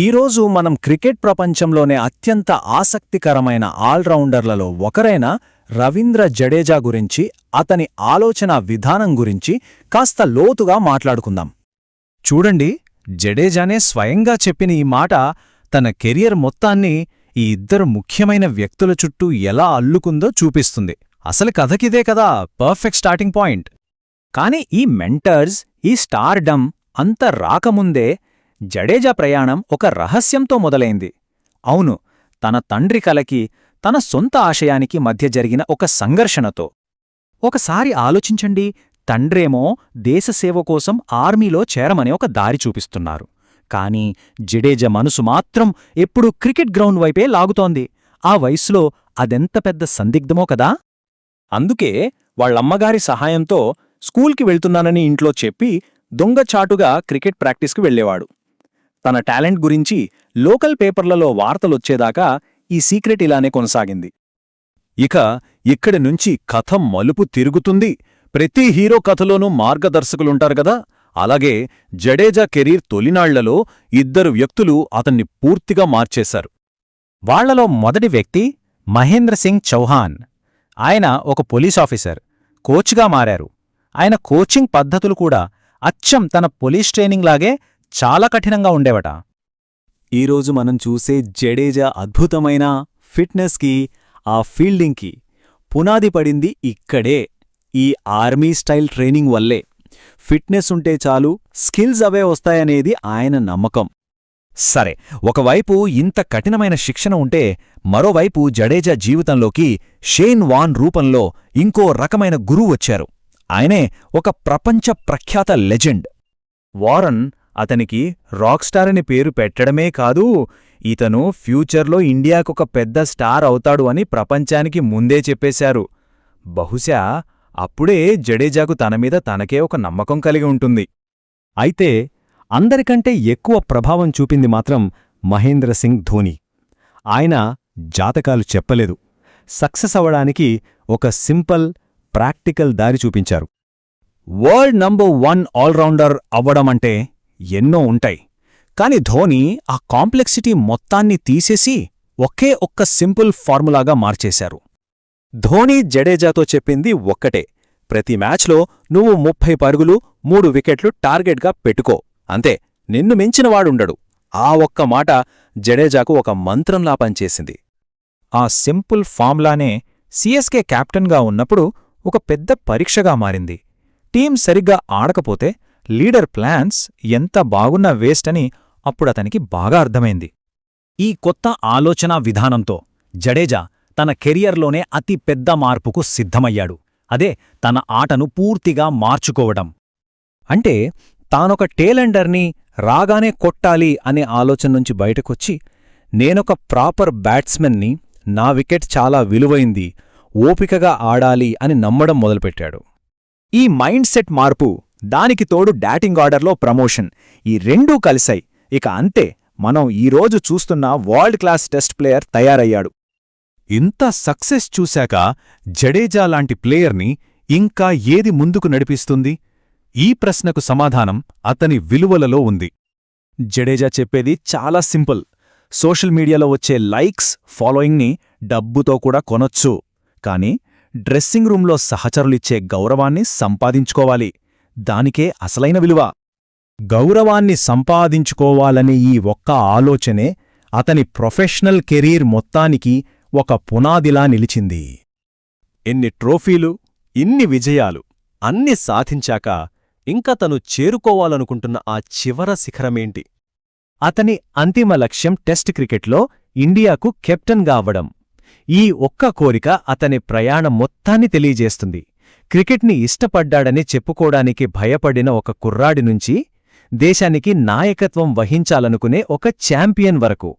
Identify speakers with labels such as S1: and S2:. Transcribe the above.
S1: ఈరోజు మనం క్రికెట్ ప్రపంచంలోనే అత్యంత ఆసక్తికరమైన ఆల్రౌండర్లలో ఒకరైన రవీంద్ర జడేజా గురించి అతని ఆలోచన విధానం గురించి కాస్త లోతుగా మాట్లాడుకుందాం. చూడండి జడేజానే స్వయంగా చెప్పిన ఈ మాట తన కెరియర్ మొత్తాన్ని ఈ ఇద్దరు ముఖ్యమైన వ్యక్తుల చుట్టూ ఎలా అల్లుకుందో చూపిస్తుంది. అసలు కథకిదే కదా పర్ఫెక్ట్ స్టార్టింగ్ పాయింట్. కానీ ఈ మెంటర్స్ ఈ స్టార్డమ్ అంత రాకముందే జడేజా ప్రయాణం ఒక రహస్యంతో మొదలైంది. అవును తన తండ్రి కలకి తన సొంత ఆశయానికి మధ్య జరిగిన ఒక సంఘర్షణతో. ఒకసారి ఆలోచించండి తండ్రేమో దేశసేవ కోసం ఆర్మీలో చేరమని ఒక దారి చూపిస్తున్నారు. కాని జడేజా మనసు మాత్రం ఎప్పుడూ క్రికెట్ గ్రౌండ్ వైపే లాగుతోంది. ఆ వయసులో అదెంత పెద్ద సందిగ్ధమో కదా? అందుకే వాళ్ళమ్మగారి సహాయంతో స్కూల్కి వెళ్తున్నానని ఇంట్లో చెప్పి దొంగచాటుగా క్రికెట్ ప్రాక్టీస్కి వెళ్ళేవాడు. తన టాలెంట్ గురించి లోకల్ పేపర్లలో వార్తలొచ్చేదాకా ఈ సీక్రెట్ ఇలానే కొనసాగింది. ఇక ఇక్కడి నుంచి కథ మలుపు తిరుగుతుంది. ప్రతి హీరో కథలోనూ మార్గదర్శకులుంటారుగదా అలాగే జడేజా కెరీర్ తొలినాళ్ళలో ఇద్దరు వ్యక్తులు అతన్ని పూర్తిగా మార్చేశారు. వాళ్ళలో మొదటి వ్యక్తి మహేంద్ర సింగ్ చౌహాన్. ఆయన ఒక పోలీస్ ఆఫీసర్ కోచ్గా మారారు. ఆయన కోచింగ్ పద్ధతులు కూడా అచ్చం తన పోలీస్ ట్రైనింగ్ లాగే చాలా కఠినంగా ఉండేవట. ఈరోజు మనం చూసే జడేజా అద్భుతమైన ఫిట్నెస్కి ఆ ఫీల్డింగ్కి పునాది పడింది ఇక్కడే ఈ ఆర్మీ స్టైల్ ట్రైనింగ్ వల్లే. ఫిట్నెస్ ఉంటే చాలు స్కిల్స్ అవే వస్తాయనేది ఆయన నమ్మకం. సరే ఒకవైపు ఇంత కఠినమైన శిక్షణ ఉంటే మరోవైపు జడేజా జీవితంలోకి షేన్ వాన్ రూపంలో ఇంకో రకమైన గురువు వచ్చారు. ఆయనే ఒక ప్రపంచ ప్రఖ్యాత లెజెండ్. వారన్ అతనికి రాక్ స్టార్ అని పేరు పెట్టడమే కాదు ఇతను ఫ్యూచర్లో ఇండియాకొక పెద్ద స్టార్ అవుతాడు అని ప్రపంచానికి ముందే చెప్పేశారు. బహుశా అప్పుడే జడేజాకు తనమీద తనకే ఒక నమ్మకం కలిగి ఉంటుంది. అయితే అందరికంటే ఎక్కువ ప్రభావం చూపింది మాత్రం మహేంద్ర సింగ్ ధోని. ఆయన జాతకాలు చెప్పలేదు. సక్సెస్ అవ్వడానికి ఒక సింపుల్ ప్రాక్టికల్ దారి చూపించారు. వరల్డ్ నంబర్ వన్ ఆల్రౌండర్ అవ్వడమంటే ఎన్నో ఉంటాయి. కాని ధోని ఆ కాంప్లెక్సిటీ మొత్తాన్ని తీసేసి ఒకే ఒక్క సింపుల్ ఫార్ములాగా మార్చేశారు. ధోని జడేజాతో చెప్పింది ఒక్కటే ప్రతి మ్యాచ్లో నువ్వు ముప్పై పరుగులు మూడు వికెట్లు టార్గెట్గా పెట్టుకో. అంతే నిన్ను మించినవాడుండడు ఆ ఒక్క మాట జడేజాకు ఒక మంత్రంలా పనిచేసింది. ఆ సింపుల్ ఫామ్లానే సిఎస్కే కెప్టెన్గా ఉన్నప్పుడు ఒక పెద్ద పరీక్షగా మారింది. టీం సరిగ్గా ఆడకపోతే లీడర్ ప్లాన్స్ ఎంత బాగున్నా వేస్ట్ అని అప్పుడతనికి బాగా అర్థమైంది. ఈ కొత్త ఆలోచనా విధానంతో జడేజా తన కెరియర్లోనే అతి పెద్ద మార్పుకు సిద్ధమయ్యాడు. అదే తన ఆటను పూర్తిగా మార్చుకోవడం. అంటే తానొక టేలెండర్ని రాగానే కొట్టాలి అనే ఆలోచన నుంచి బయటకొచ్చి నేనొక ప్రాపర్ బ్యాట్స్మెన్ని నా వికెట్ చాలా విలువైంది ఓపికగా ఆడాలి అని నమ్మడం మొదలుపెట్టాడు. ఈ మైండ్ సెట్ మార్పు దానికి తోడు డాటింగ్ ఆర్డర్లో ప్రమోషన్. ఈ రెండూ కలిశాయి. ఇక అంతే మనం ఈరోజు చూస్తున్న వరల్డ్ క్లాస్ టెస్ట్ ప్లేయర్ తయారయ్యాడు. ఇంత సక్సెస్ చూశాక జడేజా లాంటి ప్లేయర్ని ఇంకా ఏది ముందుకు నడిపిస్తుంది? ఈ ప్రశ్నకు సమాధానం అతని విలువలలో ఉంది. జడేజా చెప్పేది చాలా సింపుల్. సోషల్ మీడియాలో వచ్చే లైక్స్ ఫాలోయింగ్ని డబ్బుతో కూడా కొనొచ్చు. కాని డ్రెస్సింగ్ రూంలో సహచరులిచ్చే గౌరవాన్ని సంపాదించుకోవాలి. దానికే అసలైన విలువ. గౌరవాన్ని సంపాదించుకోవాలనే ఈ ఒక్క ఆలోచనే అతని ప్రొఫెషనల్ కెరీర్ మొత్తానికి ఒక పునాదిలా నిలిచింది. ఎన్ని ట్రోఫీలు ఇన్ని విజయాలు అన్ని సాధించాక ఇంకా తను చేరుకోవాలనుకుంటున్న ఆ చివర శిఖరమేంటి? అతని అంతిమ లక్ష్యం టెస్ట్ క్రికెట్లో ఇండియాకు కెప్టెన్గా అవ్వడం. ఈ ఒక్క కోరిక అతని ప్రయాణం మొత్తాన్ని తెలియజేస్తుంది. క్రికెట్ని ఇష్టపడ్డాడని చెప్పుకోడానికి భయపడిన ఒక కుర్రాడి నుంచి దేశానికి నాయకత్వం వహించాలనుకునే ఒక ఛాంపియన్ వరకు.